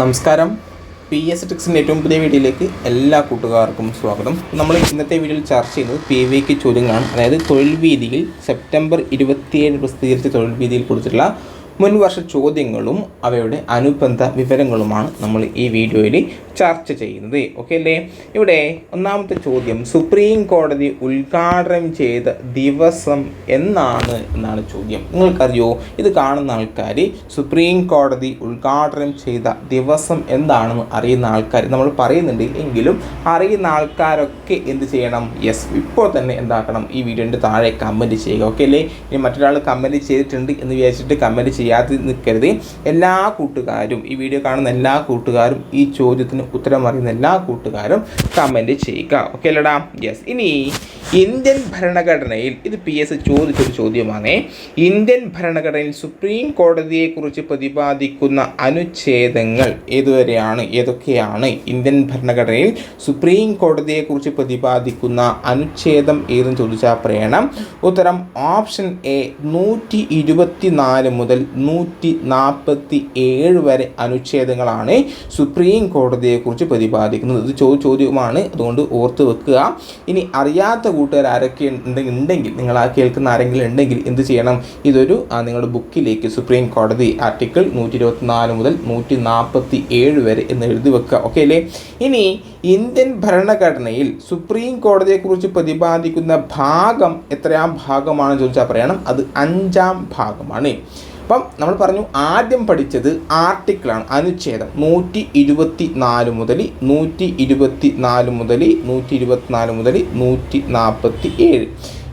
നമസ്കാരം. P S ടിക്സിന്റെ ഏറ്റവും പുതിയ വീഡിയോയിലേക്ക് എല്ലാ കൂട്ടുകാർക്കും സ്വാഗതം. നമ്മൾ ഇന്നത്തെ വീഡിയോയിൽ ചർച്ച ചെയ്യുന്നത് പി വിക്ക് ചോദ്യങ്ങളാണ്. അതായത് തൊഴിൽ വീതിയിൽ സെപ്റ്റംബർ ഇരുപത്തിയേഴ് പ്രസിദ്ധീകരിച്ച തൊഴിൽ വീതിയിൽ കൊടുത്തിട്ടുള്ള മുൻവർഷ ചോദ്യങ്ങളും അവയുടെ അനുബന്ധ വിവരങ്ങളുമാണ് നമ്മൾ ഈ വീഡിയോയിൽ ചർച്ച ചെയ്യുന്നത്. ഓക്കെ അല്ലേ? ഇവിടെ ഒന്നാമത്തെ ചോദ്യം സുപ്രീം കോടതി ഉദ്ഘാടനം ചെയ്ത ദിവസം എന്നാണ് എന്നാണ് ചോദ്യം. നിങ്ങൾക്കറിയോ? ഇത് കാണുന്ന ആൾക്കാർ സുപ്രീം കോടതി ഉദ്ഘാടനം ചെയ്ത ദിവസം എന്താണെന്ന് അറിയുന്ന ആൾക്കാർ നമ്മൾ പറയുന്നുണ്ട്. എങ്കിലും അറിയുന്ന ആൾക്കാരൊക്കെ എന്ത് ചെയ്യണം? യെസ് ഇപ്പോൾ തന്നെ എന്താക്കണം? ഈ വീഡിയോന്റെ താഴെ കമന്റ് ചെയ്യുക. ഓക്കെ അല്ലേ? ഇനി മറ്റൊരാൾ കമന്റ് ചെയ്തിട്ടുണ്ട് എന്ന് വിചാരിച്ചിട്ട് കമന്റ് ചെയ്യാതെ നിൽക്കരുത്. എല്ലാ കൂട്ടുകാരും ഈ വീഡിയോ കാണുന്ന എല്ലാ കൂട്ടുകാരും ഈ ചോദ്യത്തിന് ഉത്തരം അറിയുന്ന എല്ലാ കൂട്ടുകാരും കമന്റ് ചെയ്യുക. ഓക്കെ അല്ലടാ? യെസ് ഇനി ഇന്ത്യൻ ഭരണഘടനയിൽ ഇത് പി എസ് ചോദിച്ചൊരു ചോദ്യമാണ്. ഇന്ത്യൻ ഭരണഘടനയിൽ സുപ്രീം കോടതിയെക്കുറിച്ച് പ്രതിപാദിക്കുന്ന അനുച്ഛേദങ്ങൾ ഏതുവരെയാണ്? ഏതൊക്കെയാണ് ഇന്ത്യൻ ഭരണഘടനയിൽ സുപ്രീം കോടതിയെക്കുറിച്ച് പ്രതിപാദിക്കുന്ന അനുച്ഛേദം ഏതെന്ന് ചോദിച്ചാൽ പറയണം. ഉത്തരം ഓപ്ഷൻ എ നൂറ്റി ഇരുപത്തി നാല് മുതൽ നൂറ്റി നാൽപ്പത്തി ഏഴ് വരെ അനുച്ഛേദങ്ങളാണ് സുപ്രീം കോടതിയെക്കുറിച്ച് പ്രതിപാദിക്കുന്നത്. ഇത് ചോ ചോദ്യമാണ് അതുകൊണ്ട് ഓർത്ത് വെക്കുക. ഇനി അറിയാത്ത കൂട്ടുകാർ ആരൊക്കെ ഉണ്ടെങ്കിൽ നിങ്ങൾ ആ കേൾക്കുന്ന ആരെങ്കിലും ഉണ്ടെങ്കിൽ എന്ത് ചെയ്യണം? ഇതൊരു നിങ്ങളുടെ ബുക്കിലേക്ക് സുപ്രീം കോടതി ആർട്ടിക്കിൾ നൂറ്റി ഇരുപത്തിനാല് മുതൽ നൂറ്റി നാൽപ്പത്തി ഏഴ് വരെ എന്ന് എഴുതി വെക്കുക. ഓക്കെ അല്ലേ? ഇനി ഇന്ത്യൻ ഭരണഘടനയിൽ സുപ്രീം കോടതിയെക്കുറിച്ച് പ്രതിപാദിക്കുന്ന ഭാഗം എത്രയാം ഭാഗമാണെന്ന് ചോദിച്ചാൽ പറയണം. അത് അഞ്ചാം ഭാഗമാണ്. അപ്പം നമ്മൾ പറഞ്ഞു ആദ്യം പഠിച്ചത് ആർട്ടിക്കിളാണ്. അനുച്ഛേദം നൂറ്റി ഇരുപത്തി നാല് മുതൽ നൂറ്റി ഇരുപത്തി നാല് മുതൽ നൂറ്റി ഇരുപത്തിനാല് മുതൽ നൂറ്റി നാൽപ്പത്തി ഏഴ്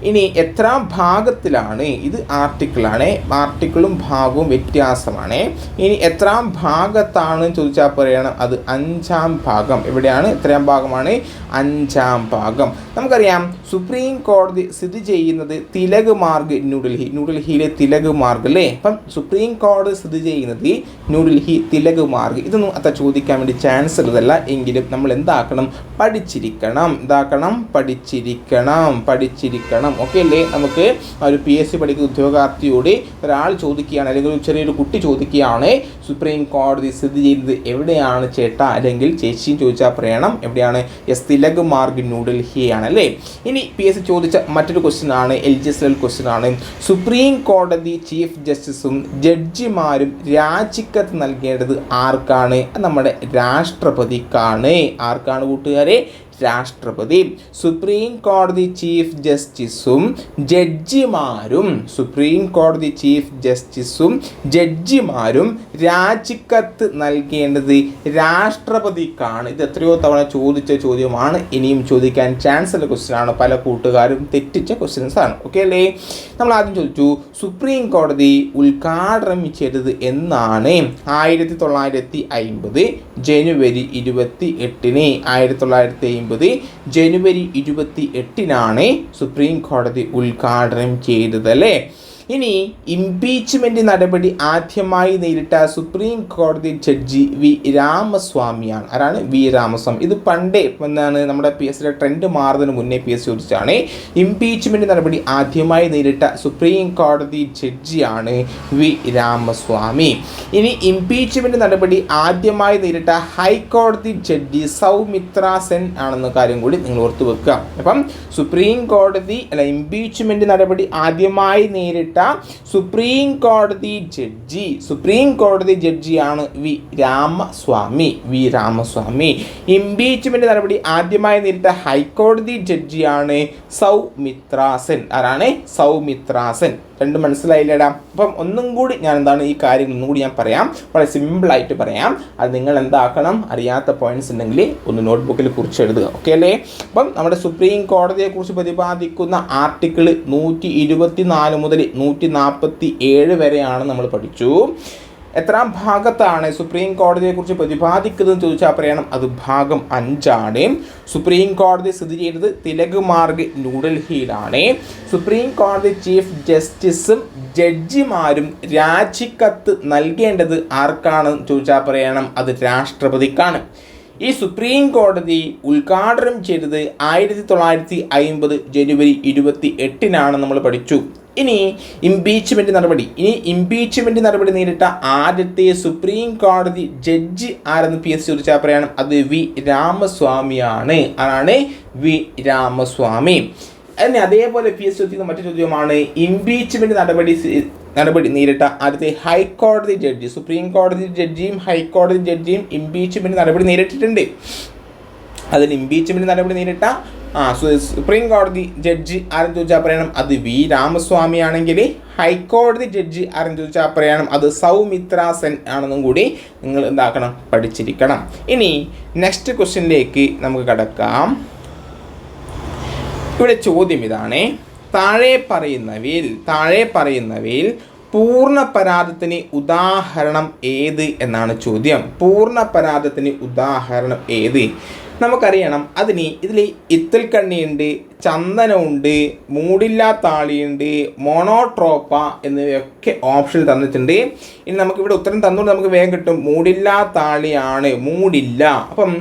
ഇനി എത്ര ഭാഗത്തിലാണ് ഇത് ആർട്ടിക്കിളാണ്? ആർട്ടിക്കിളും ഭാഗവും വ്യത്യാസമാണ്. ഇനി എത്ര ഭാഗത്താണ് ചോദിച്ചാൽ പറയണം അത് അഞ്ചാം ഭാഗം. എവിടെയാണ്? എത്രയാം ഭാഗമാണ്? അഞ്ചാം ഭാഗം. നമുക്കറിയാം സുപ്രീം കോടതി സ്ഥിതി ചെയ്യുന്നത് തിലക് മാർഗ് ന്യൂഡൽഹി ന്യൂഡൽഹിയിലെ തിലക് മാർഗ് അല്ലേ? അപ്പം സുപ്രീം കോടതി സ്ഥിതി ചെയ്യുന്നത് ന്യൂഡൽഹി തിലക് മാർഗ്. ഇതൊന്നും അത്ര ചോദിക്കാൻ വേണ്ടി ചാൻസ് ഉള്ളതല്ല. എങ്കിലും നമ്മൾ എന്താക്കണം? പഠിച്ചിരിക്കണം. എന്താക്കണം? പഠിച്ചിരിക്കണം. പഠിച്ചിരിക്കണം. ഓക്കെ അല്ലേ നമുക്ക് ഒരു പി എസ് സി പഠിക്കുന്ന ഉദ്യോഗാർത്ഥിയോട് ഒരാൾ ചോദിക്കുകയാണ്. അല്ലെങ്കിൽ ഒരു ചെറിയൊരു കുട്ടി ചോദിക്കുകയാണ്. സുപ്രീം കോടതി സ്ഥിതി ചെയ്യുന്നത് എവിടെയാണ് ചേട്ടാ? അല്ലെങ്കിൽ ചേച്ചിയും ചോദിച്ചാൽ പറയണം. എവിടെയാണ്? എസ് തിലക് മാർഗ് ന്യൂഡൽഹിയാണ് അല്ലേ? ഇനി പി എസ് സി ചോദിച്ച മറ്റൊരു ക്വസ്റ്റ്യൻ ആണ്. L G S L question ആണ്. സുപ്രീം കോടതി ചീഫ് ജസ്റ്റിസും ജഡ്ജിമാരും രാജിക്കത്ത് നൽകേണ്ടത് ആർക്കാണ്? നമ്മുടെ രാഷ്ട്രപതിക്കാണ്. ആർക്കാണ് കൂട്ടുകാരെ? രാഷ്ട്രപതി സുപ്രീം കോടതി ചീഫ് ജസ്റ്റിസും ജഡ്ജിമാരും സുപ്രീം കോടതി ചീഫ് ജസ്റ്റിസും ജഡ്ജിമാരും രാജിക്കത്ത് നൽകേണ്ടത് രാഷ്ട്രപതിക്കാണ്. ഇത് എത്രയോ തവണ ചോദിച്ച ചോദ്യമാണ്. ഇനിയും ചോദിക്കാൻ ചാൻസ് ഉള്ള ക്വസ്റ്റ്യൻ ആണ്. പല കൂട്ടുകാരും തെറ്റിച്ച ക്വസ്റ്റ്യൻസ് ആണ്. ഓക്കെ അല്ലേ? നമ്മൾ ആദ്യം ചോദിച്ചു സുപ്രീം കോടതി ഉദ്ഘാടനം ചെയ്തത് എന്നാണ് ആയിരത്തി തൊള്ളായിരത്തി അയിമ്പത് ജനുവരി ഇരുപത്തി എട്ടിന്. ആയിരത്തി തൊള്ളായിരത്തി അയിമ്പത് ജനുവരി ഇരുപത്തി എട്ടിനാണ് സുപ്രീം കോടതി ഉദ്ഘാടനം ചെയ്തത് അല്ലേ ഇനി ഇംപീച്ച്മെന്റ് നടപടി ആദ്യമായി നേരിട്ട സുപ്രീം കോടതി ജഡ്ജി വി രാമസ്വാമിയാണ്. ആരാണ്? വി രാമസ്വാമി. ഇത് പണ്ടേ എന്നാണ് നമ്മുടെ പി എസ് ട്രെൻഡ് മാറുന്നതിന് മുന്നേ പി എസ് ചോദിച്ചാണ് ഇംപീച്ച്മെന്റ് നടപടി ആദ്യമായി നേരിട്ട സുപ്രീം കോടതി ജഡ്ജിയാണ് വി രാമസ്വാമി. ഇനി ഇംപീച്ച്മെന്റ് നടപടി ആദ്യമായി നേരിട്ട ഹൈക്കോടതി ജഡ്ജി സൗമിത്ര സെൻ ആണെന്ന കാര്യം കൂടി നിങ്ങൾ ഓർത്തു വെക്കുക. അപ്പം സുപ്രീം കോടതി അല്ല ഇംപീച്ച്മെന്റ് നടപടി ആദ്യമായി നേരിട്ട സുപ്രീം കോടതി ജഡ്ജി. സുപ്രീം കോടതി ജഡ്ജിയാണ് V Ramaswami. V Ramaswami. Impeachment നടപടി ആദ്യമായി നേരിട്ട ഹൈക്കോടതി ജഡ്ജിയാണ് സൗമിത്ര സെൻ ആരാണ്? സൗമിത്ര സെൻ രണ്ട് മനസ്സിലായില്ലടാ? അപ്പം ഒന്നും കൂടി ഞാൻ എന്താണ് ഈ കാര്യങ്ങൾ ഒന്നും കൂടി ഞാൻ പറയാം. വളരെ സിമ്പിളായിട്ട് പറയാം. അത് നിങ്ങൾ എന്താക്കണം? അറിയാത്ത പോയിന്റ്സ് ഉണ്ടെങ്കിൽ ഒന്ന് നോട്ട്ബുക്കിൽ കുറിച്ച് എഴുതുക. ഓക്കെ അല്ലേ? അപ്പം നമ്മുടെ സുപ്രീം കോടതിയെക്കുറിച്ച് പ്രതിപാദിക്കുന്ന ആർട്ടിക്കിൾ നൂറ്റി ഇരുപത്തി നാല് മുതൽ നൂറ്റി നാൽപ്പത്തി ഏഴ് വരെയാണ് നമ്മൾ പഠിച്ചു. എത്രാം ഭാഗത്താണ് സുപ്രീം കോടതിയെക്കുറിച്ച് പ്രതിപാദിക്കുന്നതെന്ന് ചോദിച്ചാൽ പറയണം അത് ഭാഗം അഞ്ചാണ്. സുപ്രീം കോടതി സ്ഥിതി ചെയ്യുന്നത് തിലക് മാർഗ് ന്യൂഡൽഹിയിലാണ്. സുപ്രീം കോടതി ചീഫ് ജസ്റ്റിസും ജഡ്ജിമാരും രാജിക്കത്ത് നൽകേണ്ടത് ആർക്കാണെന്ന് ചോദിച്ചാൽ പറയണം അത് രാഷ്ട്രപതിക്കാണ്. ഈ സുപ്രീം കോടതി ഉദ്ഘാടനം ചെയ്തത് ആയിരത്തി തൊള്ളായിരത്തി അയിമ്പത് ജനുവരി ഇരുപത്തി എട്ടിനാണ് നമ്മൾ പഠിച്ചു. ഇനി ഇംപീച്ച്മെന്റ് നടപടി. ഇനി ഇംപീച്ച്മെന്റ് നടപടി നേരിട്ട ആദ്യത്തെ സുപ്രീം കോടതി ജഡ്ജി ആരെന്ന് പി എസ് ചോദിച്ചാൽ പറയണം. അത് വി രാമസ്വാമിയാണ്. ആരാണ്? വി രാമസ്വാമി. അതിന് അതേപോലെ പി എസ് ചോദിക്കുന്ന മറ്റു ചോദ്യമാണ് ഇംപീച്ച്മെന്റ് നടപടി നടപടി നേരിട്ട ആദ്യത്തെ ഹൈക്കോടതി ജഡ്ജി സുപ്രീം കോടതി ജഡ്ജിയും ഹൈക്കോടതി ജഡ്ജിയും ഇംപീച്ച്മെന്റ് നടപടി നേരിട്ടിട്ടുണ്ട്. അതിന് ഇംപീച്ച്മെന്റ് നടപടി നേരിട്ട ആ സുപ്രീം കോടതി ജഡ്ജി ആരെന്ന് ചോദിച്ചാൽ പറയണം അത് വി രാമസ്വാമി ആണെങ്കിൽ ഹൈക്കോടതി ജഡ്ജി ആരെന്ന് ചോദിച്ചാൽ പറയണം അത് സൗമിത്ര സെൻ ആണെന്നും കൂടി നിങ്ങൾ എന്താക്കണം? പഠിച്ചിരിക്കണം. ഇനി നെക്സ്റ്റ് ക്വസ്റ്റ്യനിലേക്ക് നമുക്ക് കടക്കാം. ഇവിടെ ചോദ്യം ഇതാണ്. താഴെ പറയുന്നവയിൽ താഴെ പറയുന്നവയിൽ പൂർണ പരാതത്തിന് ഉദാഹരണം ഏത് എന്നാണ് ചോദ്യം. പൂർണ പരാതത്തിന് ഉദാഹരണം ഏത്? നമുക്കറിയണം. അതിന് ഇതിൽ ഇത്തൽ കണ്ണിയുണ്ട് ചന്ദനമുണ്ട് മൂടില്ലാ താളിയുണ്ട് മോണോട്രോപ്പ എന്നിവയൊക്കെ ഓപ്ഷൻ തന്നിട്ടുണ്ട്. ഇനി നമുക്കിവിടെ ഉത്തരം തന്നുകൊണ്ട് നമുക്ക് വേഗം കിട്ടും. മൂടില്ലാ താളിയാണ് മൂടില്ല. അപ്പം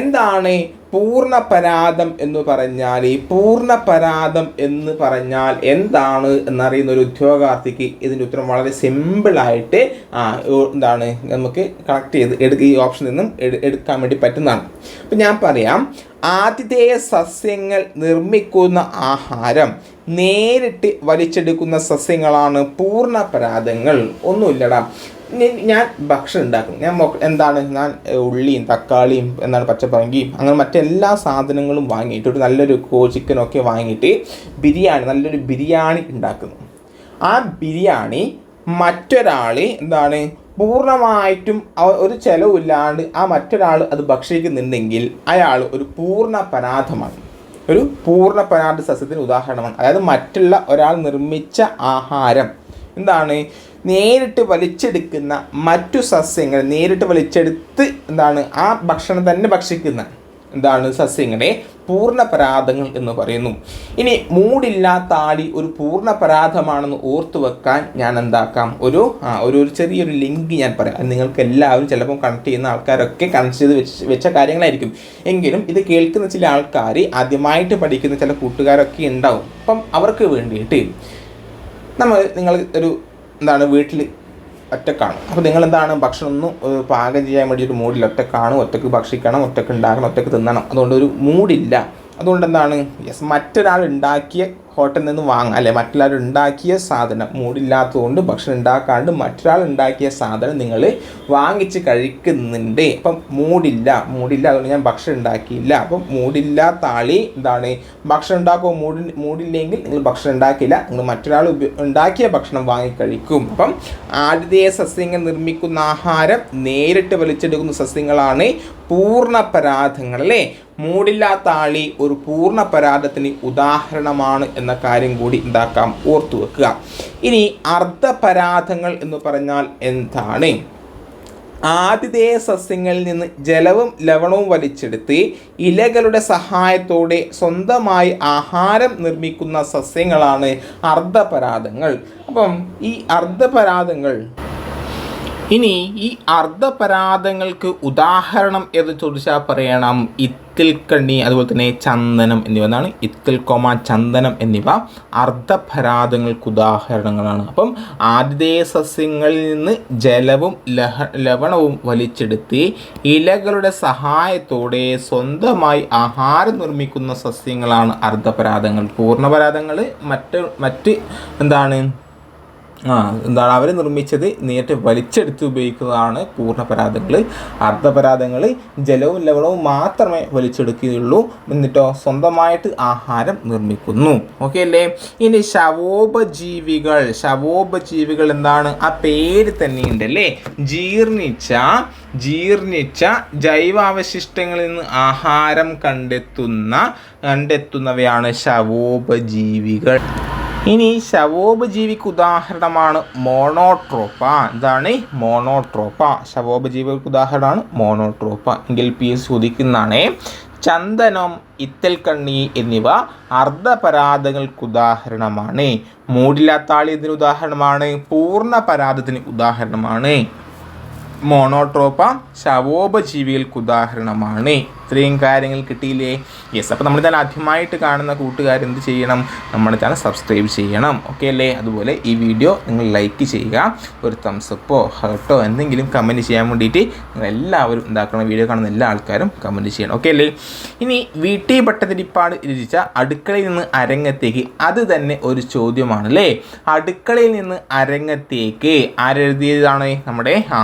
എന്താണ് പൂർണ പരാതം എന്ന് പറഞ്ഞാൽ ഈ പൂർണ പരാതം എന്ന് പറഞ്ഞാൽ എന്താണ് എന്നറിയുന്ന ഒരു ഉദ്യോഗാർത്ഥിക്ക് ഇതിന്റെ ഉത്തരം വളരെ സിമ്പിളായിട്ട് ആ എന്താണ് നമുക്ക് കണക്ട് ചെയ്ത് എടു ഈ ഓപ്ഷനിൽ നിന്നും എടുക്കാൻ വേണ്ടി പറ്റുന്നതാണ്. അപ്പം ഞാൻ പറയാം ആതിഥേയ സസ്യങ്ങൾ നിർമ്മിക്കുന്ന ആഹാരം നേരിട്ട് വലിച്ചെടുക്കുന്ന സസ്യങ്ങളാണ് പൂർണ പരാതങ്ങൾ ഒന്നുമില്ലടാ. ഞാൻ ഭക്ഷണം ഉണ്ടാക്കും. ഞാൻ എന്താണ് ഞാൻ ഉള്ളിയും തക്കാളിയും എന്താണ് പച്ചപ്പറങ്കിയും അങ്ങനെ മറ്റെല്ലാ സാധനങ്ങളും വാങ്ങിയിട്ട് ഒരു നല്ലൊരു കോ ചിക്കനൊക്കെ വാങ്ങിയിട്ട് ബിരിയാണി നല്ലൊരു ബിരിയാണി ഉണ്ടാക്കുന്നു. ആ ബിരിയാണി മറ്റൊരാൾ എന്താണ് പൂർണമായിട്ടും ഒരു ചിലവില്ലാണ്ട് ആ മറ്റൊരാൾ അത് ഭക്ഷിക്കുന്നുണ്ടെങ്കിൽ അയാൾ ഒരു പൂർണ പരാധമാണ്. ഒരു പൂർണ പരാധ സസ്യത്തിന് ഉദാഹരണമാണ്. അതായത് മറ്റുള്ള ഒരാൾ നിർമ്മിച്ച ആഹാരം. എന്താണ് നേരിട്ട് വലിച്ചെടുക്കുന്ന മറ്റു സസ്യങ്ങൾ നേരിട്ട് വലിച്ചെടുത്ത് എന്താണ് ആ ഭക്ഷണം തന്നെ ഭക്ഷിക്കുന്ന എന്താണ് സസ്യങ്ങളെ പൂർണ പരാധങ്ങൾ എന്ന് പറയുന്നു. ഇനി മൂടില്ലാത്ത ആളി ഒരു പൂർണ പരാധമാണെന്ന് ഓർത്തു വെക്കാൻ ഞാൻ എന്താക്കാം? ഒരു ആ, ഒരു ഒരു ചെറിയൊരു ലിങ്ക് ഞാൻ പറയാം. നിങ്ങൾക്ക് എല്ലാവരും ചിലപ്പോൾ കണക്ട് ചെയ്യുന്ന ആൾക്കാരൊക്കെ കണക്ട് ചെയ്ത് വെച്ച് വെച്ച കാര്യങ്ങളായിരിക്കും. എങ്കിലും ഇത് കേൾക്കുന്ന ചില ആൾക്കാർ ആദ്യമായിട്ട് പഠിക്കുന്ന ചില കൂട്ടുകാരൊക്കെ ഉണ്ടാവും. അപ്പം അവർക്ക് വേണ്ടിയിട്ട് നമ്മൾ നിങ്ങൾ ഒരു എന്താണ് വീട്ടിൽ ഒറ്റക്കാണ്. അപ്പോൾ നിങ്ങൾ എന്താണ് ഭക്ഷണം ഒന്നും പാകം ചെയ്യാൻ വേണ്ടി ഒരു മൂഡില്ല ഒറ്റക്കാണ് ഒറ്റയ്ക്ക് ഭക്ഷിക്കണം ഒറ്റയ്ക്ക് ഉണ്ടാക്കണം ഒറ്റയ്ക്ക് തിന്നണം. അതുകൊണ്ട് ഒരു മൂഡില്ല. അതുകൊണ്ട് എന്താണ് യെസ് മറ്റൊരാൾ ഉണ്ടാക്കിയ ഹോട്ടലിൽ നിന്ന് വാങ്ങാം അല്ലെ മറ്റൊരാൾ ഉണ്ടാക്കിയ സാധനം മൂടില്ലാത്തതുകൊണ്ട് ഭക്ഷണം ഉണ്ടാക്കാണ്ട് മറ്റൊരാൾ ഉണ്ടാക്കിയ സാധനം നിങ്ങൾ വാങ്ങിച്ച് കഴിക്കുന്നുണ്ട്. അപ്പം മൂടില്ല മൂടില്ല അതുകൊണ്ട് ഞാൻ ഭക്ഷണം ഉണ്ടാക്കിയില്ല. അപ്പം മൂടില്ലാത്ത ആളി എന്താണ്? ഭക്ഷണം ഉണ്ടാക്കുക മൂടി മൂടില്ലെങ്കിൽ നിങ്ങൾ ഭക്ഷണം ഉണ്ടാക്കില്ല നിങ്ങൾ മറ്റൊരാൾ ഉണ്ടാക്കിയ ഭക്ഷണം വാങ്ങിക്കഴിക്കും അപ്പം ആതിഥേയ സസ്യങ്ങൾ നിർമ്മിക്കുന്ന ആഹാരം നേരിട്ട് വലിച്ചെടുക്കുന്ന സസ്യങ്ങളാണ് പൂർണ പരാധങ്ങൾ അല്ലേ? മൂടില്ലാത്ത ആളി ഒരു പൂർണ പരാധത്തിന് ഉദാഹരണമാണ് എന്ന കാര്യം കൂടി എന്താക്കാം ഓർത്തു വെക്കുക. ഇനി അർദ്ധപരാധങ്ങൾ എന്ന് പറഞ്ഞാൽ എന്താണ്? ആതിഥേയ സസ്യങ്ങളിൽ നിന്ന് ജലവും ലവണവും വലിച്ചെടുത്ത് ഇലകളുടെ സഹായത്തോടെ സ്വന്തമായി ആഹാരം നിർമ്മിക്കുന്ന സസ്യങ്ങളാണ് അർദ്ധപരാധങ്ങൾ. അപ്പം ഈ അർദ്ധപരാധങ്ങൾ ഇനി ഈ അർദ്ധപരാധങ്ങൾക്ക് ഉദാഹരണം എന്ന് ചോദിച്ചാൽ പറയണം ഇത്തിൽക്കണ്ണി അതുപോലെ തന്നെ ചന്ദനം എന്നിവ എന്നാണ് ഇത്തിൽ കൊമ ചന്ദനം എന്നിവ അർദ്ധപരാധങ്ങൾക്ക് ഉദാഹരണങ്ങളാണ്. അപ്പം ആതിഥേയ സസ്യങ്ങളിൽ നിന്ന് ജലവും ലഹ ലവണവും വലിച്ചെടുത്ത് ഇലകളുടെ സഹായത്തോടെ സ്വന്തമായി ആഹാരം നിർമ്മിക്കുന്ന സസ്യങ്ങളാണ് അർദ്ധപരാധങ്ങൾ. പൂർണപരാധങ്ങൾ. മറ്റ് മറ്റ് എന്താണ്? ആ എന്താണ് അവർ നിർമ്മിച്ചത്? നേരിട്ട് വലിച്ചെടുത്ത് ഉപയോഗിക്കുന്നതാണ് പൂർണപരാധങ്ങൾ അർദ്ധപരാതങ്ങൾ ജലവും ലവണവും മാത്രമേ വലിച്ചെടുക്കുകയുള്ളൂ. എന്നിട്ടോ സ്വന്തമായിട്ട് ആഹാരം നിർമ്മിക്കുന്നു. ഓക്കെ അല്ലേ? ഇനി ശവോപജീവികൾ. ശവോപജീവികൾ എന്താണ്? ആ പേര് തന്നെയുണ്ട് അല്ലേ ജീർണിച്ച ജീർണിച്ച ജൈവാവശിഷ്ടങ്ങളിൽ നിന്ന് ആഹാരം കണ്ടെത്തുന്ന കണ്ടെത്തുന്നവയാണ് ശവോപജീവികൾ. ഇനി ശവോപജീവിക്ക് ഉദാഹരണമാണ് മോണോട്രോപ്പ. എന്താണ് മോണോട്രോപ്പ. ശവോപജീവിക്ക് ഉദാഹരണമാണ് മോണോട്രോപ്പ. എങ്കിൽ പി എസ് ചോദിക്കുന്നതാണ് ചന്ദനം ഇത്തൽക്കണ്ണി എന്നിവ അർദ്ധപരാധങ്ങൾക്ക് ഉദാഹരണമാണ്. മൂടില്ലാത്താളി ഇതിന് ഉദാഹരണമാണ്? പൂർണ പരാധത്തിന് ഉദാഹരണമാണ്. മോണോട്രോപ്പ ശവോപജീവികൾക്ക് ഉദാഹരണമാണ് ഇത്രയും കാര്യങ്ങൾ കിട്ടിയില്ലേ? യെസ് അപ്പോൾ നമ്മൾ ചാനൽ ആദ്യമായിട്ട് കാണുന്ന കൂട്ടുകാർ എന്ത് ചെയ്യണം? നമ്മുടെ ചാനൽ സബ്സ്ക്രൈബ് ചെയ്യണം. ഓക്കെ അല്ലേ? അതുപോലെ ഈ വീഡിയോ നിങ്ങൾ ലൈക്ക് ചെയ്യുക. ഒരു തംസപ്പോ ഹർട്ടോ എന്തെങ്കിലും കമന്റ് ചെയ്യാൻ വേണ്ടിയിട്ട് നിങ്ങൾ എല്ലാവരും എന്താക്കണം വീഡിയോ കാണുന്ന എല്ലാ ആൾക്കാരും കമന്റ് ചെയ്യണം. ഓക്കെ അല്ലേ? ഇനി വീട്ടി ഭട്ടതിരിപ്പാട് രചിച്ച അടുക്കളയിൽ നിന്ന് അരങ്ങത്തേക്ക്. അത് തന്നെ ഒരു ചോദ്യമാണ് അല്ലേ അടുക്കളയിൽ നിന്ന് അരങ്ങത്തേക്ക്. ആരെഴുതിയതാണ് നമ്മുടെ ആ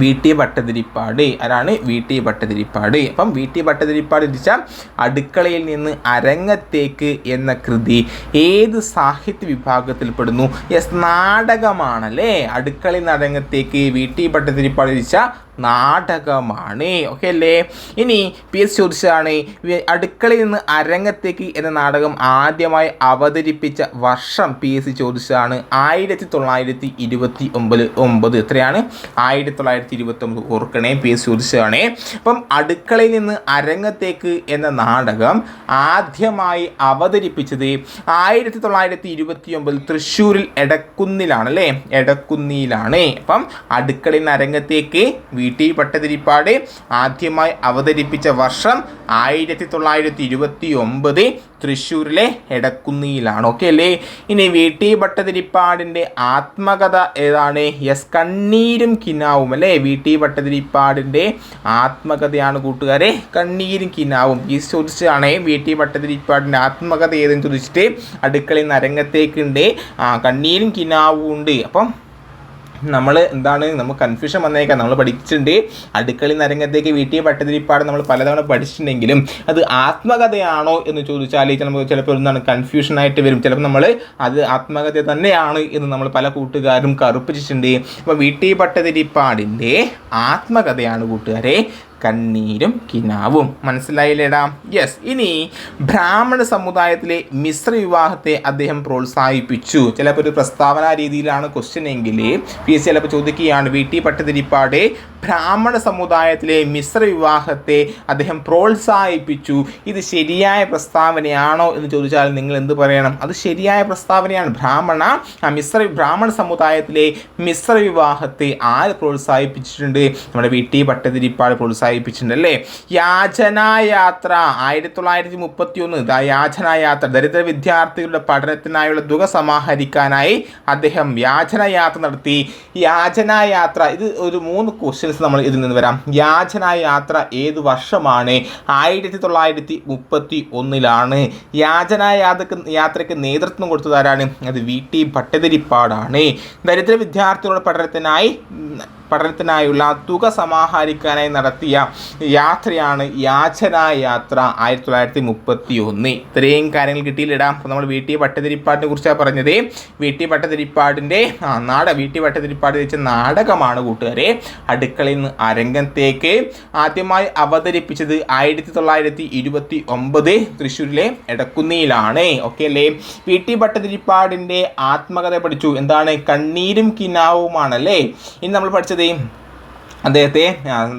വി ടി ഭട്ടതിരിപ്പാട് ആരാണ് വി ടി ഭട്ടതിരിപ്പാട് അപ്പം വി ടി ഭട്ടതിരിപ്പാട് രചിച്ച അടുക്കളയിൽ നിന്ന് അരങ്ങത്തേക്ക് എന്ന കൃതി ഏത് സാഹിത്യ വിഭാഗത്തിൽപ്പെടുന്നു? യെസ് നാടകമാണല്ലേ? അടുക്കളയിൽ നിന്ന് അരങ്ങത്തേക്ക് വി ടി ഭട്ടതിരിപ്പാട് രചിച്ച നാടകമാണ്. ഓക്കെ അല്ലേ? ഇനി പി എസ് ചോദിച്ചതാണ് അടുക്കളയിൽ നിന്ന് അരങ്ങത്തേക്ക് എന്ന നാടകം ആദ്യമായി അവതരിപ്പിച്ച വർഷം പി എസ് ചോദിച്ചതാണ് ആയിരത്തി തൊള്ളായിരത്തി ഇരുപത്തി ഒമ്പത് ഒമ്പത്. എത്രയാണ്? ആയിരത്തി തൊള്ളായിരത്തി ഇരുപത്തി ഒമ്പത് ഓർക്കണേ പി എസ് ചോദിച്ചതാണ് അപ്പം അടുക്കളയിൽ നിന്ന് അരങ്ങത്തേക്ക് എന്ന നാടകം ആദ്യമായി അവതരിപ്പിച്ചത് ആയിരത്തി തൊള്ളായിരത്തി ഇരുപത്തി ഒമ്പതിൽ തൃശ്ശൂരിൽ എടക്കുന്നിലാണ് അല്ലേ എടക്കുന്നിയിലാണ്. അപ്പം അടുക്കളയിൽ നിന്ന് അരങ്ങത്തേക്ക് വി ടി ഭട്ടതിരിപ്പാട് ആദ്യമായി അവതരിപ്പിച്ച വർഷം ആയിരത്തി തൊള്ളായിരത്തി ഇരുപത്തി ഒമ്പത് തൃശ്ശൂരിലെ എടക്കുന്നിയിലാണ്. ഓക്കെ അല്ലേ? ഇനി വി ടി ഭട്ടതിരിപ്പാടിന്റെ ആത്മകഥ ഏതാണ്? യെസ് കണ്ണീരും കിനാവും അല്ലേ? വി ടി ഭട്ടതിരിപ്പാടിന്റെ ആത്മകഥയാണ് കൂട്ടുകാരെ. കണ്ണീരും കിനാവും. ഈ ചോദിച്ചതാണ് വി ടി ഭട്ടതിരിപ്പാടിന്റെ ആത്മകഥ ഏതെന്ന് ചോദിച്ചിട്ട് അടുക്കളയിൽ നിന്ന് അരങ്ങത്തേക്കുണ്ട്. ആ കണ്ണീരും കിനാവും ഉണ്ട് അപ്പം നമ്മൾ എന്താണ് നമുക്ക് കൺഫ്യൂഷൻ വന്നേക്കാം. നമ്മൾ പഠിച്ചിട്ടുണ്ട്. അടുക്കളി നരംഗത്തേക്ക് വീട്ടിൽ പട്ടതിരിപ്പാട് നമ്മൾ പലതവണ പഠിച്ചിട്ടുണ്ടെങ്കിലും അത് ആത്മകഥയാണോ എന്ന് ചോദിച്ചാൽ ചിലപ്പോൾ ചിലപ്പോൾ എന്താണ് കൺഫ്യൂഷൻ ആയിട്ട് വരും. ചിലപ്പോൾ നമ്മൾ അത് ആത്മകഥ തന്നെയാണ് എന്ന് നമ്മൾ പല കൂട്ടുകാരും കറുപ്പിച്ചിട്ടുണ്ട്. അപ്പോൾ വീട്ടിൽ പട്ടതിരിപ്പാടിന്റെ ആത്മകഥയാണ് കൂട്ടുകാരെ. കണ്ണീരും കിനാവും. മനസ്സിലായില്ലേടാ? യെസ് ഇനി ബ്രാഹ്മണ സമുദായത്തിലെ മിശ്ര വിവാഹത്തെ അദ്ദേഹം പ്രോത്സാഹിപ്പിച്ചു. ചിലപ്പോൾ ഒരു പ്രസ്താവന രീതിയിലാണ് ക്വസ്റ്റ്യൻ എങ്കിൽ പി എസ് ചിലപ്പോൾ ചോദിക്കുകയാണ് വി ടി പട്ടതിരിപ്പാട് ബ്രാഹ്മണ സമുദായത്തിലെ മിശ്ര വിവാഹത്തെ അദ്ദേഹം പ്രോത്സാഹിപ്പിച്ചു. ഇത് ശരിയായ പ്രസ്താവനയാണോ എന്ന് ചോദിച്ചാൽ നിങ്ങൾ എന്ത് പറയണം? അത് ശരിയായ പ്രസ്താവനയാണ്. ബ്രാഹ്മണ മിശ്ര ബ്രാഹ്മണ സമുദായത്തിലെ മിശ്ര വിവാഹത്തെ ആര് പ്രോത്സാഹിപ്പിച്ചിട്ടുണ്ട്? നമ്മുടെ വി ടി ഭട്ടതിരിപ്പാട് പ്രോത്സാഹിപ്പിച്ചിട്ടുണ്ട് അല്ലേ യാചനായാത്ര ആയിരത്തി തൊള്ളായിരത്തി മുപ്പത്തി ഒന്ന് യാചനായാത്ര ദരിദ്ര വിദ്യാർത്ഥികളുടെ പഠനത്തിനായുള്ള തുക സമാഹരിക്കാനായി അദ്ദേഹം യാചനായാത്ര നടത്തി. യാചനായാത്ര ഇത് ഒരു മൂന്ന് ക്വസ്റ്റ്യൻസ് നമ്മൾ ഇതിൽ നിന്ന് വരാം. യാചനായാത്ര ഏത് വർഷമാണ്? ആയിരത്തി തൊള്ളായിരത്തി മുപ്പത്തി ഒന്നിലാണ് യാചനായാത്രക്ക് യാത്രയ്ക്ക് നേതൃത്വം കൊടുത്തതാരാണ് അത് വി ടി ഭട്ടതിരിപ്പാടാണ്. ദരിദ്ര വിദ്യാർത്ഥികളുടെ പഠനത്തിനായി പഠനത്തിനായുള്ള തുക സമാഹരിക്കാനായി നടത്തിയ യാത്രയാണ് യാചന യാത്ര ആയിരത്തി തൊള്ളായിരത്തി മുപ്പത്തി ഒന്ന് ഇത്രയും കാര്യങ്ങൾ കിട്ടിയില്ലിടാം. അപ്പോൾ നമ്മൾ വി ടി പട്ടതിരിപ്പാടിനെ കുറിച്ചാണ് പറഞ്ഞത്. വി ടി പട്ടതിരിപ്പാടിന്റെ നാട വി ടി പട്ടതിരിപ്പാട് വെച്ച നാടകമാണ് കൂട്ടുകാരെ. അടുക്കളയിൽ നിന്ന് അരങ്ങത്തേക്ക് ആദ്യമായി അവതരിപ്പിച്ചത് ആയിരത്തി തൊള്ളായിരത്തി ഇരുപത്തി ഒമ്പത് തൃശ്ശൂരിലെ എടക്കുന്നിയിലാണ്. ഓക്കെ അല്ലേ? വി ടി ആത്മകഥ പഠിച്ചു. എന്താണ്? കണ്ണീരും കിനാവുമാണല്ലേ? ഇനി നമ്മൾ പഠിച്ചത് Saturday. അദ്ദേഹത്തെ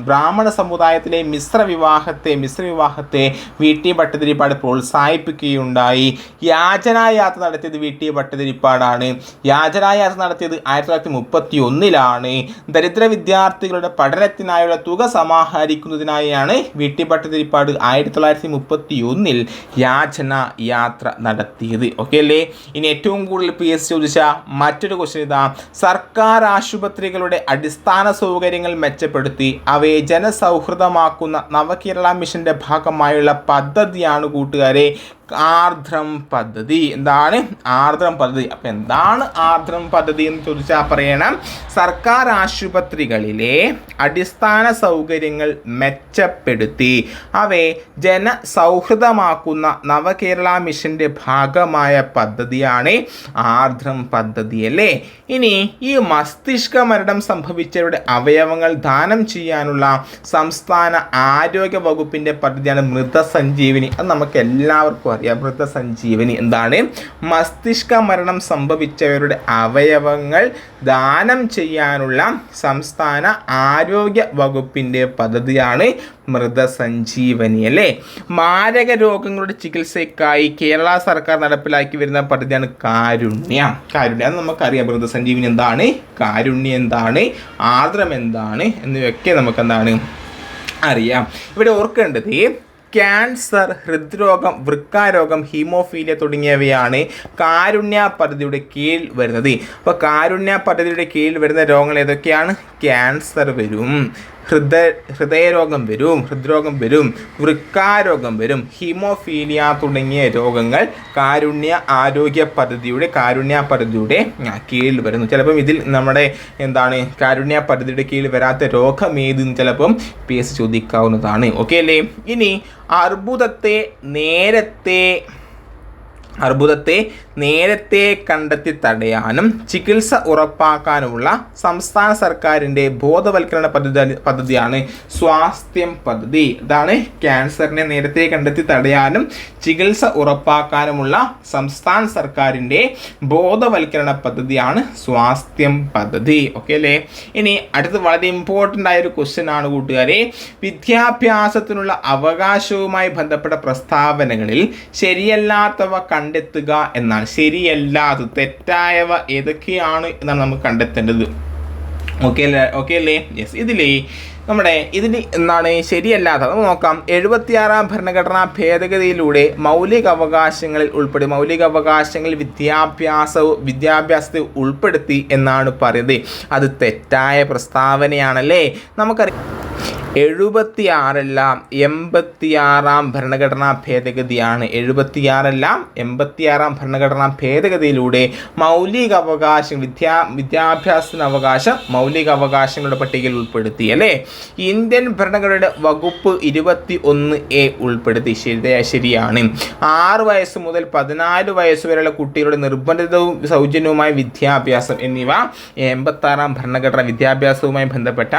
ബ്രാഹ്മണ സമുദായത്തിലെ മിശ്ര വിവാഹത്തെ മിശ്ര വിവാഹത്തെ വി ടി ഭട്ടതിരിപ്പാട് പ്രോത്സാഹിപ്പിക്കുകയുണ്ടായി. യാചനായാത്ര നടത്തിയത് വി ടി ഭട്ടതിരിപ്പാടാണ്. യാചനായാത്ര നടത്തിയത് ആയിരത്തി തൊള്ളായിരത്തി മുപ്പത്തി ഒന്നിലാണ് ദരിദ്ര വിദ്യാർത്ഥികളുടെ പഠനത്തിനായുള്ള തുക സമാഹരിക്കുന്നതിനായാണ് വി ടി ഭട്ടതിരിപ്പാട് ആയിരത്തി തൊള്ളായിരത്തി മുപ്പത്തി ഒന്നിൽ യാചന യാത്ര നടത്തിയത്. ഓക്കെ അല്ലേ? ഇനി ഏറ്റവും കൂടുതൽ പി എസ് ചോദിച്ച മറ്റൊരു ക്വസ്റ്റ്യൻ ഇതാ. സർക്കാർ ആശുപത്രികളുടെ അടിസ്ഥാന സൗകര്യങ്ങൾ മെച്ചപ്പെടുത്തി. അവയെ ജനസൗഹൃദമാക്കുന്ന നവകേരള മിഷന്റെ ഭാഗമായുള്ള പദ്ധതിയാണ് കൂട്ടുകാരെ ആർദ്രം പദ്ധതി. എന്താണ് ആർദ്രം പദ്ധതി? അപ്പം എന്താണ് ആർദ്രം പദ്ധതി എന്ന് ചോദിച്ചാൽ പറയണം സർക്കാർ ആശുപത്രികളിലെ അടിസ്ഥാന സൗകര്യങ്ങൾ മെച്ചപ്പെടുത്തി. അവയെ ജനസൗഹൃദമാക്കുന്ന നവകേരള മിഷന്റെ ഭാഗമായ പദ്ധതിയാണ് ആർദ്രം പദ്ധതി അല്ലേ? ഇനി ഈ മസ്തിഷ്ക മരണം സംഭവിച്ചവരുടെ അവയവങ്ങൾ ദാനം ചെയ്യാനുള്ള സംസ്ഥാന ആരോഗ്യ വകുപ്പിന്റെ പദ്ധതിയാണ് മൃതസഞ്ജീവനി. അത് നമുക്ക് എല്ലാവർക്കും അറിയാം. മൃതസഞ്ജീവനി എന്താണ്? മസ്തിഷ്ക മരണം സംഭവിച്ചവരുടെ അവയവങ്ങൾ ദാനം ചെയ്യാനുള്ള സംസ്ഥാന ആരോഗ്യ വകുപ്പിന്റെ പദ്ധതിയാണ് മൃതസഞ്ജീവനി അല്ലേ? മാരക രോഗങ്ങളുടെ ചികിത്സയ്ക്കായി കേരള സർക്കാർ നടപ്പിലാക്കി വരുന്ന പദ്ധതിയാണ് കാരുണ്യ. കാരുണ്യ അത് നമുക്കറിയാം. മൃതസഞ്ജീവനി എന്താണ്? കാരുണ്യ എന്താണ്? ആർദ്രം എന്താണ്? എന്നിവയൊക്കെ നമുക്കെന്താണ് അറിയാം. ഇവിടെ ഓർക്കേണ്ടത് ക്യാൻസർ ഹൃദ്രോഗം വൃക്കാരോഗം ഹീമോഫീലിയ തുടങ്ങിയവയാണ് കാരുണ്യ പദ്ധതിയുടെ കീഴിൽ വരുന്നത്. അപ്പോൾ കാരുണ്യ പദ്ധതിയുടെ കീഴിൽ വരുന്ന രോഗങ്ങൾ ഏതൊക്കെയാണ്? ക്യാൻസർ വരും. ഹൃദയ ഹൃദയരോഗം വരും ഹൃദ്രോഗം വരും വൃക്കാരോഗം വരും ഹീമോഫീലിയ തുടങ്ങിയ രോഗങ്ങൾ കാരുണ്യ ആരോഗ്യ പദ്ധതിയുടെ കാരുണ്യ പദ്ധതിയുടെ കീഴിൽ വരുന്നു. ചിലപ്പം ഇതിൽ നമ്മുടെ എന്താണ് കാരുണ്യ പദ്ധതിയുടെ കീഴിൽ വരാത്ത രോഗം ഏതെന്ന് ചിലപ്പം പി എസ് ചോദിക്കാവുന്നതാണ്. ഓക്കെ അല്ലേ? ഇനി അർബുദത്തെ നേരത്തെ അർബുദത്തെ നേരത്തെ കണ്ടെത്തി തടയാനും ചികിത്സ ഉറപ്പാക്കാനുമുള്ള സംസ്ഥാന സർക്കാരിന്റെ ബോധവൽക്കരണ പദ്ധതി പദ്ധതിയാണ് സ്വാസ്ഥ്യം പദ്ധതി. ഇതാണ് ക്യാൻസറിനെ നേരത്തെ കണ്ടെത്തി തടയാനും ചികിത്സ ഉറപ്പാക്കാനുമുള്ള സംസ്ഥാന സർക്കാരിന്റെ ബോധവൽക്കരണ പദ്ധതിയാണ് സ്വാസ്ഥ്യം പദ്ധതി. ഓക്കെ അല്ലേ? ഇനി അടുത്ത് വളരെ ഇമ്പോർട്ടന്റ് ആയ ഒരു ക്വസ്റ്റ്യൻ ആണ് കൂട്ടുകാരെ. വിദ്യാഭ്യാസത്തിനുള്ള അവകാശവുമായി ബന്ധപ്പെട്ട പ്രസ്താവനകളിൽ ശരിയല്ലാത്തവ കണ്ടെത്തുക എന്നാണ്. ശരിയല്ല അത് തെറ്റായവ ഏതൊക്കെയാണ് എന്നാണ് നമുക്ക് കണ്ടെത്തേണ്ടത്. ഓക്കെ അല്ലേ? ഓക്കെ അല്ലേ? യെസ് ഇതിലേ നമ്മുടെ ഇതിൽ എന്താണ്? ശരിയല്ലാത്ത നമുക്ക് നോക്കാം. എഴുപത്തിയാറാം ഭരണഘടനാ ഭേദഗതിയിലൂടെ മൗലിക അവകാശങ്ങളിൽ ഉൾപ്പെടും മൗലിക അവകാശങ്ങളിൽ വിദ്യാഭ്യാസവും വിദ്യാഭ്യാസത്തെ ഉൾപ്പെടുത്തി എന്നാണ് പറയുന്നത്. അത് തെറ്റായ പ്രസ്താവനയാണല്ലേ? നമുക്കറിയാം. എഴുപത്തിയാറല്ല എൺപത്തിയാറാം ഭരണഘടനാ ഭേദഗതിയാണ്. എഴുപത്തിയാറല്ല എൺപത്തിയാറാം ഭരണഘടനാ ഭേദഗതിയിലൂടെ മൗലിക അവകാശം വിദ്യാ വിദ്യാഭ്യാസത്തിന് അവകാശം മൗലിക അവകാശങ്ങളുടെ പട്ടികയിൽ ഉൾപ്പെടുത്തി അല്ലേ? ഇന്ത്യൻ ഭരണഘടനയുടെ വകുപ്പ് ഇരുപത്തി ഒന്ന് എ ഉൾപ്പെടുത്തി. ശരിയാ ശരിയാണ്. ആറ് വയസ്സ് മുതൽ പതിനാല് വയസ്സ് വരെയുള്ള കുട്ടികളുടെ നിർബന്ധിതവും സൗജന്യവുമായ വിദ്യാഭ്യാസം എന്നിവ എൺപത്താറാം ഭരണഘടന വിദ്യാഭ്യാസവുമായി ബന്ധപ്പെട്ട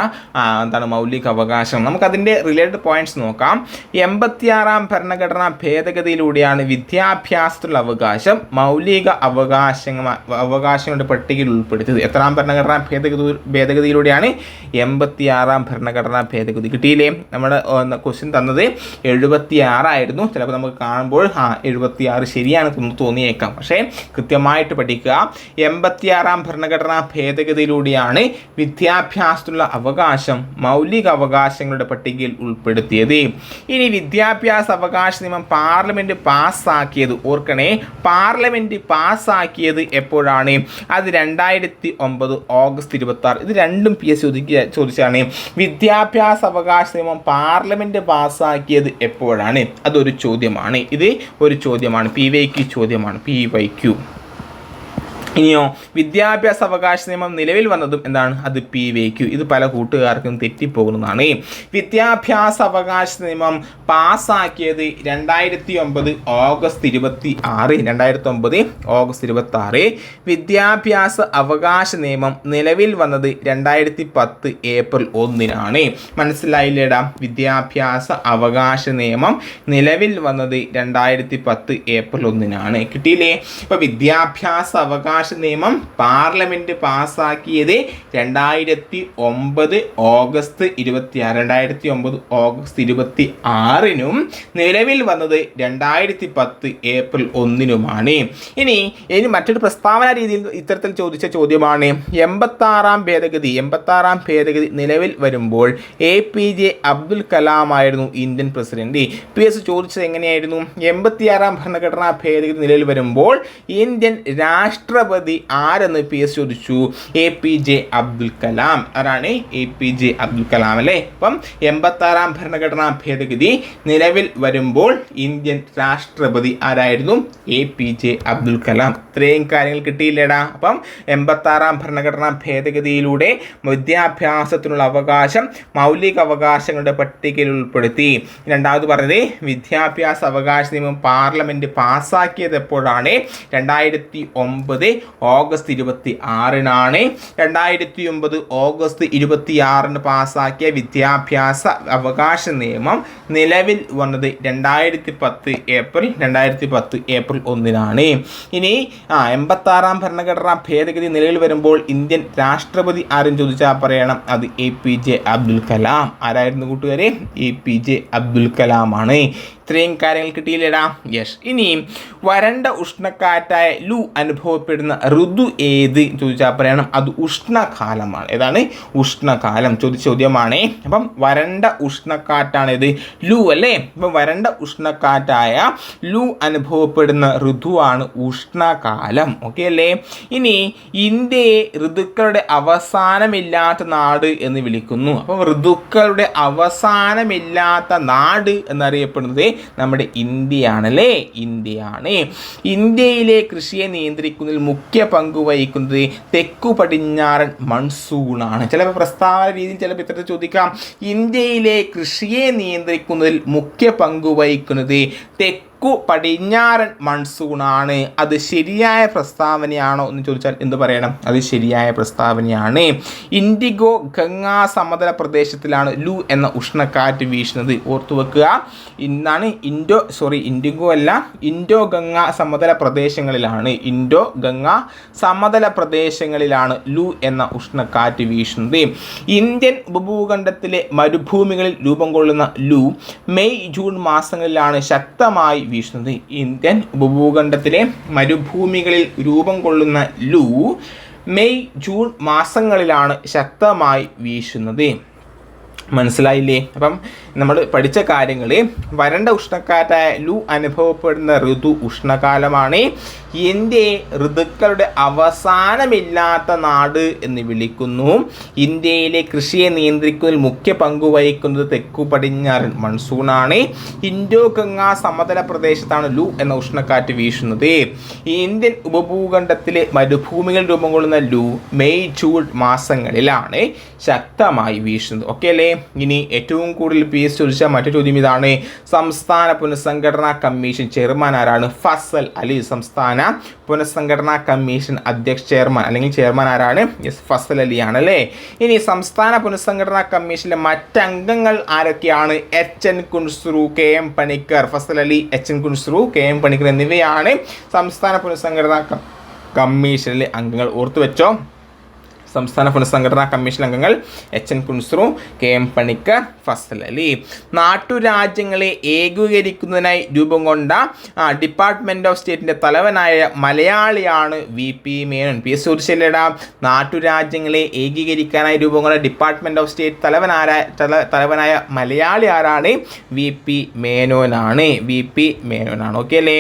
എന്താണ് മൗലിക അവകാശം നമുക്കതിന്റെ റിലേറ്റഡ് പോയിന്റ്സ് നോക്കാം. എൺപത്തിയാറാം ഭരണഘടനാ ഭേദഗതിയിലൂടെയാണ് വിദ്യാഭ്യാസത്തിലുള്ള അവകാശം മൗലിക അവകാശങ്ങൾ അവകാശങ്ങളുടെ പട്ടികയിൽ ഉൾപ്പെടുത്തിയത്. എത്രാം ഭരണഘടനാ ഭേദഗതി ഭേദഗതിയിലൂടെയാണ് എൺപത്തിയാറാം ഭരണഘടനാ ഭേദഗതി കിട്ടിയില്ലേ? നമ്മുടെ ക്വസ്റ്റ്യൻ തന്നത് എഴുപത്തി ആറായിരുന്നു ചിലപ്പോൾ നമുക്ക് കാണുമ്പോൾ ആ എഴുപത്തിയാറ് ശരിയാണ് തോന്നിയേക്കാം. പക്ഷേ കൃത്യമായിട്ട് പഠിക്കുക. എൺപത്തിയാറാം ഭരണഘടനാ ഭേദഗതിയിലൂടെയാണ് വിദ്യാഭ്യാസത്തിലുള്ള അവകാശം മൗലിക അവകാശങ്ങളുടെ പട്ടികയിൽ ഉൾപ്പെടുത്തിയത്. ഇനി വിദ്യാഭ്യാസ അവകാശ നിയമം പാർലമെന്റ് പാസ്സാക്കിയത് ഓർക്കണേ. പാർലമെന്റ് പാസ്സാക്കിയത് എപ്പോഴാണ്? അത് രണ്ടായിരത്തി ഒമ്പത് ഓഗസ്റ്റ് ഇരുപത്തി ഇത് രണ്ടും പി എസ് ചോദിക്കുക ചോദിച്ചാണ്. വിദ്യാഭ്യാസ അവകാശ നിയമം പാർലമെന്റ് പാസ്സാക്കിയത് എപ്പോഴാണ്? അതൊരു ചോദ്യമാണ്. ഇത് ഒരു ചോദ്യമാണ്. പി വൈ ക്യു ചോദ്യമാണ്. P Y Q. ഇനിയോ വിദ്യാഭ്യാസ അവകാശ നിയമം നിലവിൽ വന്നതും എന്താണ്? അത് പി വി ഇത് പല കൂട്ടുകാർക്കും തെറ്റിപ്പോകുന്നതാണ്. വിദ്യാഭ്യാസ അവകാശ നിയമം പാസ്സാക്കിയത് രണ്ടായിരത്തി ഒമ്പത് ഓഗസ്റ്റ് ഇരുപത്തി ആറ് രണ്ടായിരത്തി ഒമ്പത് ഓഗസ്റ്റ് ഇരുപത്തി ആറ് വിദ്യാഭ്യാസ അവകാശ നിയമം നിലവിൽ വന്നത് രണ്ടായിരത്തി പത്ത് ഏപ്രിൽ ഒന്നിനാണ്. മനസ്സിലായില്ലേടാ? വിദ്യാഭ്യാസ അവകാശ നിയമം നിലവിൽ വന്നത് രണ്ടായിരത്തി പത്ത് ഏപ്രിൽ ഒന്നിനാണ്. കിട്ടിയില്ലേ? ഇപ്പൊ വിദ്യാഭ്യാസ അവകാശ നിയമം പാർലമെന്റ് പാസ്സാക്കിയത് രണ്ടായിരത്തി ഒമ്പത് ഓഗസ്റ്റ് ഇരുപത്തി രണ്ടായിരത്തി ഒമ്പത് ഓഗസ്റ്റ് ഇരുപത്തി ആറിനും നിലവിൽ വന്നത് രണ്ടായിരത്തി പത്ത് ഏപ്രിൽ ഒന്നിനുമാണ്. ഇനി ഇനി മറ്റൊരു പ്രസ്താവന രീതിയിൽ ഇത്തരത്തിൽ ചോദിച്ച ചോദ്യമാണ്. എൺപത്താറാം ഭേദഗതി എൺപത്താറാം ഭേദഗതി നിലവിൽ വരുമ്പോൾ എ പി ജെ അബ്ദുൽ കലാമായിരുന്നു ഇന്ത്യൻ പ്രസിഡന്റ്. പി എസ് ചോദിച്ചത് എങ്ങനെയായിരുന്നു? എൺപത്തിയാറാം ഭരണഘടനാ ഭേദഗതി നിലവിൽ വരുമ്പോൾ ഇന്ത്യൻ രാഷ്ട്രപതി ആരെന്ന് പി എസ് ചോദിച്ചു? A P J Abdul Kalam. ആരാണ്? A P J Abdul Kalam അല്ലേ? അപ്പം എൺപത്താറാം ഭരണഘടനാ ഭേദഗതി നിലവിൽ വരുമ്പോൾ ഇന്ത്യൻ രാഷ്ട്രപതി ആരായിരുന്നു? A P J Abdul Kalam. ഇത്രയും കാര്യങ്ങൾ കിട്ടിയില്ലേടാ. അപ്പം എൺപത്താറാം ഭരണഘടനാ ഭേദഗതിയിലൂടെ വിദ്യാഭ്യാസത്തിനുള്ള അവകാശം മൗലിക അവകാശങ്ങളുടെ പട്ടികയിൽ ഉൾപ്പെടുത്തി. രണ്ടാമത് പറഞ്ഞത് വിദ്യാഭ്യാസ അവകാശ നിയമം പാർലമെന്റ് പാസ്സാക്കിയത് എപ്പോഴാണ്? രണ്ടായിരത്തി ഒമ്പത് ഓഗസ്റ്റ് ഇരുപത്തി ആറിനാണ് രണ്ടായിരത്തി ഒമ്പത് ഓഗസ്റ്റ് ഇരുപത്തി ആറിന് പാസ്സാക്കിയ വിദ്യാഭ്യാസ അവകാശ നിയമം നിലവിൽ വന്നത് രണ്ടായിരത്തി പത്ത് ഏപ്രിൽ രണ്ടായിരത്തി പത്ത് ഏപ്രിൽ ഒന്നിനാണ്. ഇനി ആ എൺപത്താറാം ഭരണഘടനാ ഭേദഗതി നിലവിൽ വരുമ്പോൾ ഇന്ത്യൻ രാഷ്ട്രപതി ആരും ചോദിച്ചാൽ പറയണം അത് A P J Abdul Kalam. ആരായിരുന്നു കൂട്ടുകാരെ? എ പി ജെ അബ്ദുൽ കലാമാണ്. ഇത്രയും കാര്യങ്ങൾ കിട്ടിയില്ലടാ? യെസ്. ഇനി വരണ്ട ഉഷ്ണക്കാറ്റായ ലു അനുഭവപ്പെടുന്ന ഋതു ഏത് ചോദിച്ചാൽ പറയണം. അത് ഉഷ്ണകാലമാണ്. ഏതാണ്? ഉഷ്ണകാലം. ചോദിച്ച ചോദ്യമാണ്. അപ്പം വരണ്ട ഉഷ്ണക്കാറ്റാണിത്. ലു അല്ലേ? അപ്പം വരണ്ട ഉഷ്ണക്കാറ്റായ ലു അനുഭവപ്പെടുന്ന ഋതുവാണ് ഉഷ്ണകാലം. ഓക്കെ അല്ലേ? ഇനി ഇന്ത്യയെ ഋതുക്കളുടെ അവസാനമില്ലാത്ത നാട് എന്ന് വിളിക്കുന്നു. അപ്പം ഋതുക്കളുടെ അവസാനമില്ലാത്ത നാട് എന്നറിയപ്പെടുന്നത് നമ്മുടെ ഇന്ത്യയാണല്ലേ ഇന്ത്യയാണ്. ഇന്ത്യയിലെ കൃഷിയെ നിയന്ത്രിക്കുന്നതിൽ മുഖ്യ പങ്ക് വഹിക്കുന്നത് തെക്കു പടിഞ്ഞാറൻ മൺസൂണാണ്. ചിലപ്പോൾ പ്രസ്താവന രീതിയിൽ ചിലപ്പോൾ ഇത്തരത്തിൽ ചോദിക്കാം. ഇന്ത്യയിലെ കൃഷിയെ നിയന്ത്രിക്കുന്നതിൽ മുഖ്യ പങ്ക് വഹിക്കുന്നത് തെക്ക് തെക്കു പടിഞ്ഞാറൻ മൺസൂണാണ്. അത് ശരിയായ പ്രസ്താവനയാണോ എന്ന് ചോദിച്ചാൽ എന്ത് പറയണം? അത് ശരിയായ പ്രസ്താവനയാണ്. ഇൻഡിഗോ ഗംഗാ സമതല പ്രദേശത്തിലാണ് ലു എന്ന ഉഷ്ണക്കാറ്റ് വീശുന്നത്. ഓർത്തു വെക്കുക ഇന്നാണ് ഇൻഡോ സോറി ഇൻഡിഗോ അല്ല ഇൻഡോ ഗംഗ സമതല പ്രദേശങ്ങളിലാണ്. ഇൻഡോ ഗംഗ സമതല പ്രദേശങ്ങളിലാണ് ലു എന്ന ഉഷ്ണക്കാറ്റ് വീശുന്നത്. ഇന്ത്യൻ ഉപഭൂഖണ്ഡത്തിലെ മരുഭൂമികളിൽ രൂപം കൊള്ളുന്ന ലു മെയ് ജൂൺ മാസങ്ങളിലാണ് ശക്തമായി വീശുന്നത് ഇന്ത്യൻ ഉപഭൂഖണ്ഡത്തിലെ മരുഭൂമികളിൽ രൂപം കൊള്ളുന്ന ലൂ മെയ് ജൂൺ മാസങ്ങളിലാണ് ശക്തമായി വീശുന്നത്. മനസ്സിലായില്ലേ? അപ്പം നമ്മൾ പഠിച്ച കാര്യങ്ങൾ വരണ്ട ഉഷ്ണക്കാറ്റായ ലു അനുഭവപ്പെടുന്ന ഋതു ഉഷ്ണകാലമാണ്. ഇന്ത്യയെ ഋതുക്കളുടെ അവസാനമില്ലാത്ത നാട് എന്ന് വിളിക്കുന്നു. ഇന്ത്യയിലെ കൃഷിയെ നിയന്ത്രിക്കുന്നതിൽ മുഖ്യ പങ്കു വഹിക്കുന്നത് തെക്കു പടിഞ്ഞാറൻ മൺസൂണാണ്. ഇൻഡോ ഗംഗ സമതല പ്രദേശത്താണ് ലു എന്ന ഉഷ്ണക്കാറ്റ് വീശുന്നത്. ഇന്ത്യൻ ഉപഭൂഖണ്ഡത്തിലെ മരുഭൂമികൾ രൂപം കൊള്ളുന്ന ലു മെയ് ജൂൺ മാസങ്ങളിലാണ് ശക്തമായി വീശുന്നത്. ഓക്കെ അല്ലേ? ഇനി ഏറ്റവും കൂടുതൽ പി എസ് ചോദിച്ച മറ്റൊരു ചോദ്യം ഇതാണ്. സംസ്ഥാന പുനഃസംഘടനാ കമ്മീഷൻ ചെയർമാൻ ആരാണ്? ഫസൽ അലി. സംസ്ഥാന പുനഃസംഘടനാ കമ്മീഷൻ അധ്യക്ഷ ചെയർമാൻ അല്ലെങ്കിൽ ചെയർമാൻ ആരാണ്? എസ് ഫസൽ അലിയാണ് അല്ലേ ഇനി സംസ്ഥാന പുനഃസംഘടനാ കമ്മീഷനിലെ മറ്റംഗങ്ങൾ ആരൊക്കെയാണ്? H N Kunzru K M Panikkar. Fazal Ali H N Kunzru K M Panikkar എന്നിവയാണ് സംസ്ഥാന പുനഃസംഘടനാ കമ്മീഷനിലെ അംഗങ്ങൾ. ഓർത്തു വെച്ചോ സംസ്ഥാന പുനഃസംഘടനാ കമ്മീഷൻ അംഗങ്ങൾ H N Kunzru K M Panikkar Fazal Ali. നാട്ടുരാജ്യങ്ങളെ ഏകീകരിക്കുന്നതിനായി രൂപം കൊണ്ട ഡിപ്പാർട്ട്മെന്റ് ഓഫ് സ്റ്റേറ്റിന്റെ തലവനായ മലയാളിയാണ് V P Menon. P S നാട്ടു നാട്ടുരാജ്യങ്ങളെ ഏകീകരിക്കാനായി രൂപം കൊണ്ട ഡിപ്പാർട്ട്മെന്റ് ഓഫ് സ്റ്റേറ്റ് തലവനായ തലവനായ മലയാളി ആരാണ്? വി പി മേനോനാണ്. വി പി മേനോനാണ്. ഓക്കെ അല്ലേ?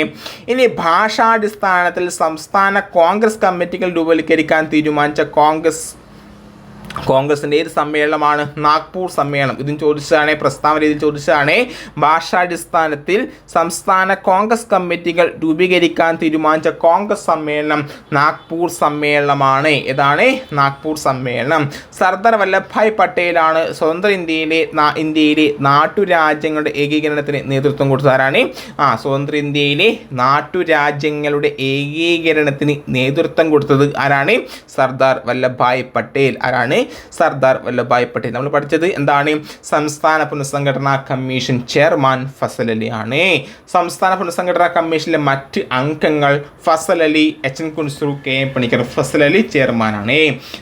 ഇനി ഭാഷാടിസ്ഥാനത്തിൽ സംസ്ഥാന കോൺഗ്രസ് കമ്മിറ്റികൾ രൂപവൽക്കരിക്കാൻ തീരുമാനിച്ച കോൺഗ്രസ് കോൺഗ്രസിന്റെ ഏത് സമ്മേളനമാണ് നാഗ്പൂർ സമ്മേളനം. ഇതും ചോദിച്ചതാണ് പ്രസ്താവന രീതിയിൽ ചോദിച്ചതാണ്. ഭാഷാടിസ്ഥാനത്തിൽ സംസ്ഥാന കോൺഗ്രസ് കമ്മിറ്റികൾ രൂപീകരിക്കാൻ തീരുമാനിച്ച കോൺഗ്രസ് സമ്മേളനം നാഗ്പൂർ സമ്മേളനമാണ്. ഇതാണ് നാഗ്പൂർ സമ്മേളനം. സർദാർ വല്ലഭായ് പട്ടേലാണ് സ്വതന്ത്ര ഇന്ത്യയിലെ ഇന്ത്യയിലെ നാട്ടുരാജ്യങ്ങളുടെ ഏകീകരണത്തിന് നേതൃത്വം കൊടുത്തതാരാണ് ആ സ്വതന്ത്ര ഇന്ത്യയിലെ നാട്ടുരാജ്യങ്ങളുടെ ഏകീകരണത്തിന് നേതൃത്വം കൊടുത്തത് ആരാണ്? സർദാർ വല്ലഭായ് പട്ടേൽ. ആരാണ്? സർദാർ വല്ലഭായ് പട്ടേൽ. നമ്മൾ പഠിച്ചത് എന്താണ്? സംസ്ഥാന പുനഃസംഘടനാ കമ്മീഷൻ ചെയർമാൻ ഫസൽ അലി ആണ്. സംസ്ഥാന പുനഃസംഘടനാ കമ്മീഷനിലെ മറ്റ് അംഗങ്ങൾ Fazal Ali H N Kunzru K M Panikkar Fazal Ali ചെയർമാനാണ്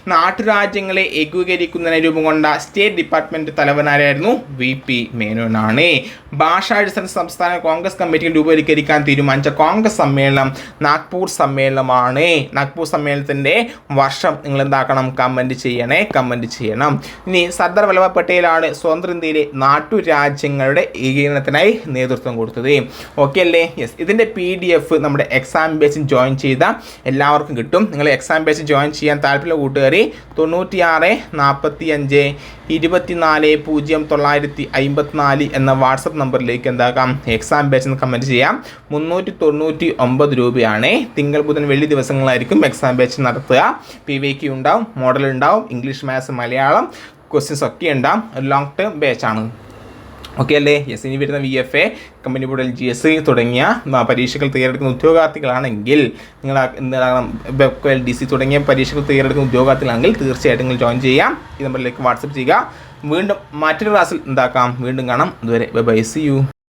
നാട്ടുരാജ്യങ്ങളെ ഏകീകരിക്കുന്നതിന് രൂപം കൊണ്ട സ്റ്റേറ്റ് ഡിപ്പാർട്ട്മെന്റ് തലവനാരായിരുന്നു വി പി മേനോനാണ് ഭാഷാടിസ്ഥാന സംസ്ഥാന കോൺഗ്രസ് കമ്മിറ്റിയിൽ രൂപീകരിക്കാൻ തീരുമാനിച്ച കോൺഗ്രസ് സമ്മേളനം നാഗ്പൂർ സമ്മേളനമാണ്. നാഗ്പൂർ സമ്മേളനത്തിന്റെ വർഷം നിങ്ങൾ എന്താക്കണം? കമന്റ് ചെയ്യണേ. കമന്റ് ചെയ്യണം. ഇനി സർദാർ വല്ലഭായ് പട്ടേലാണ് സ്വതന്ത്ര ഇന്ത്യയിലെ നാട്ടുരാജ്യങ്ങളുടെ ഏകീകരണത്തിനായി നേതൃത്വം കൊടുത്തത്. ഓക്കെ അല്ലേ? യെസ് ഇതിന്റെ പി ഡി എഫ് നമ്മുടെ എക്സാം ബേസിൽ ജോയിൻ ചെയ്ത എല്ലാവർക്കും കിട്ടും. നിങ്ങൾ എക്സാം ബേസിൽ ജോയിൻ ചെയ്യാൻ താല്പര്യമുള്ള കൂട്ടുകാരി തൊണ്ണൂറ്റിയാറ് നാൽപ്പത്തി അഞ്ച് ഇരുപത്തിനാല് പൂജ്യം തൊള്ളായിരത്തി അമ്പത്തിനാല് എന്ന വാട്സപ്പ് നമ്പറിലേക്ക് എന്താക്കാം? എക്സാം ബാച്ച് എന്ന് കമന്റ് ചെയ്യാം. മുന്നൂറ്റി തൊണ്ണൂറ്റി ഒമ്പത് രൂപയാണ്. തിങ്കൾ ബുധൻ വെള്ളി ദിവസങ്ങളായിരിക്കും എക്സാം ബാച്ച് നടത്തുക. പി വി ഉണ്ടാവും മോഡൽ ഉണ്ടാവും ഇംഗ്ലീഷ് മാത്സ് മലയാളം ക്വസ്റ്റ്യൻസ് ഒക്കെ ഉണ്ടാവും ലോങ് ടേം ബാച്ചാണ് ഓക്കെ അല്ലേ? എസ് ഇനി വരുന്ന V F A company board L G S തുടങ്ങിയ പരീക്ഷകൾ തയ്യാറെടുക്കുന്ന ഉദ്യോഗാർത്ഥികളാണെങ്കിൽ നിങ്ങൾ എന്താണ് ബെക്കോ എൽ ഡി സി തുടങ്ങിയ പരീക്ഷകൾ തയ്യാറെടുക്കുന്ന ഉദ്യോഗാർത്ഥികളാണെങ്കിൽ തീർച്ചയായിട്ടും നിങ്ങൾ ജോയിൻ ചെയ്യാം. ഈ നമ്പറിലേക്ക് വാട്സപ്പ് ചെയ്യുക. വീണ്ടും മറ്റൊരു ക്ലാസ്സിൽ എന്താക്കാം? വീണ്ടും കാണാം. അതുവരെ ബൈ സി യു